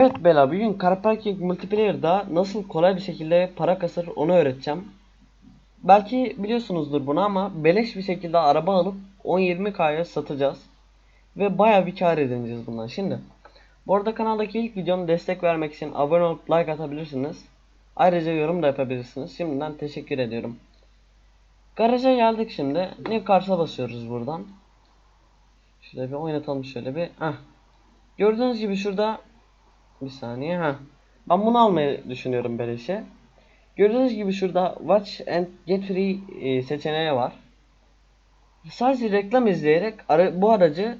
Evet Bela bugün Car Parking Multiplayer'da nasıl kolay bir şekilde para kasır onu öğreteceğim. Belki biliyorsunuzdur bunu ama beleş bir şekilde araba alıp 10-20k'ya satacağız. Ve bayağı bir kar edineceğiz bundan. Şimdi bu arada kanaldaki ilk videom destek vermek için abone olup like atabilirsiniz. Ayrıca yorum da yapabilirsiniz. Şimdiden teşekkür ediyorum. Garaja geldik şimdi. New Cars'a basıyoruz buradan. Şöyle bir oynatalım şöyle bir. Heh. Gördüğünüz gibi şurada bir saniye ha. Ben bunu almayı düşünüyorum beleşe. Gördüğünüz gibi şurada Watch and Get Free e, seçeneği var. Sadece reklam izleyerek bu aracı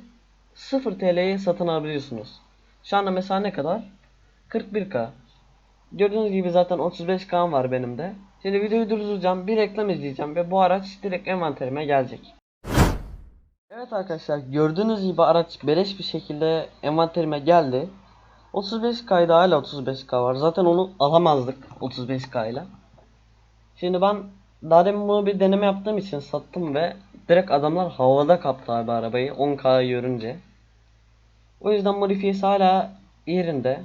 0 TL'ye satın alabiliyorsunuz. Şu anda mesela ne kadar? 41k. Gördüğünüz gibi zaten 35k var benim de. Şimdi videoyu durduracağım, bir reklam izleyeceğim ve bu araç direkt envanterime gelecek. Evet arkadaşlar gördüğünüz gibi araç beleş bir şekilde envanterime geldi. 35K'da hala 35K var. Zaten onu alamazdık 35K ile. Şimdi ben daha demin bunu bir deneme yaptığım için sattım ve direkt adamlar havada kaptı abi arabayı 10K görünce. O yüzden modifiyesi hala yerinde.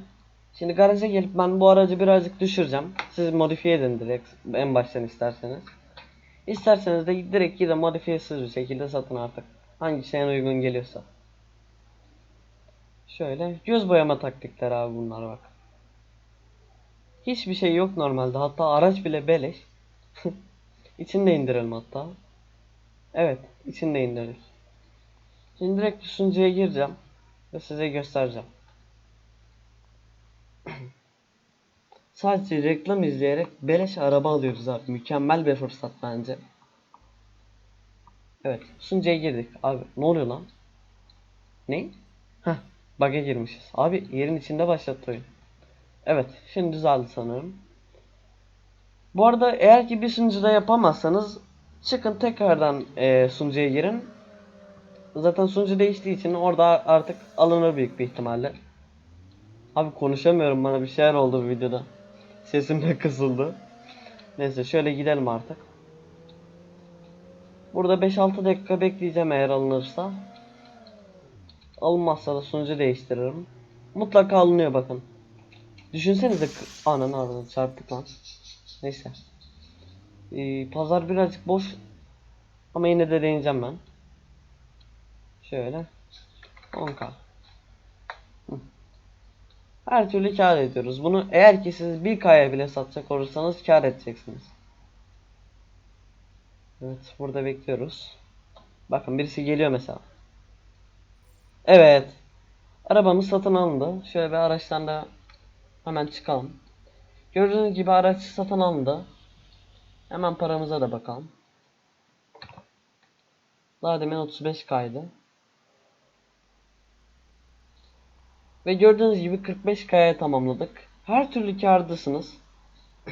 Şimdi garaja gelip ben bu aracı birazcık düşüreceğim. Siz modifiye edin direkt en baştan isterseniz. İsterseniz de direkt gidin modifiyesiz bir şekilde satın artık. Hangisi en uygun geliyorsa. Şöyle göz boyama taktikleri abi bunlar bak. Hiçbir şey yok normalde. Hatta araç bile beleş. içinde indirelim hatta. Evet, içinde indirdik. Şimdi direkt sunucuya gireceğim ve size göstereceğim. Sadece reklam izleyerek beleş araba alıyoruz abi. Mükemmel bir fırsat bence. Evet, sunucuya girdik. Abi ne oluyor lan? Ne? Heh, bug'a girmişiz. Abi yerin içinde başlattı oyun. Evet, şimdi düzeldi sanırım. Bu arada eğer ki bir sunucuda yapamazsanız çıkın tekrardan e, sunucuya girin. Zaten sunucu değiştiği için orada artık alınır büyük bir ihtimalle. Abi konuşamıyorum bana bir şeyler oldu bu videoda. Sesim de kısıldı. Neyse şöyle gidelim artık. Burada 5-6 dakika bekleyeceğim eğer alınırsa. Alınmazsa da sunucu değiştiririm. Mutlaka alınıyor bakın. Düşünsenize ananı ağzını çarptık lan. Neyse. Ee, pazar birazcık boş. Ama yine de deneyeceğim ben. Şöyle. 10k. Hı. Her türlü kar ediyoruz. Bunu eğer ki siz 1k'ya bile satacak olursanız kar edeceksiniz. Evet burada bekliyoruz. Bakın birisi geliyor mesela. Evet. Arabamız satın alındı. Şöyle bir araçtan da hemen çıkalım. Gördüğünüz gibi araç satın alındı. Hemen paramıza da bakalım. Daha demin 35 kaydı. Ve gördüğünüz gibi 45 kaya tamamladık. Her türlü kârdasınız.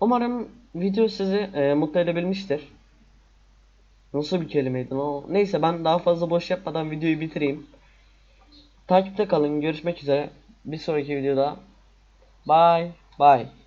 Umarım video sizi e, mutlu edebilmiştir. Nasıl bir kelimeydi o? Neyse ben daha fazla boş yapmadan videoyu bitireyim. Takipte kalın. Görüşmek üzere. Bir sonraki videoda. Bye. Bye.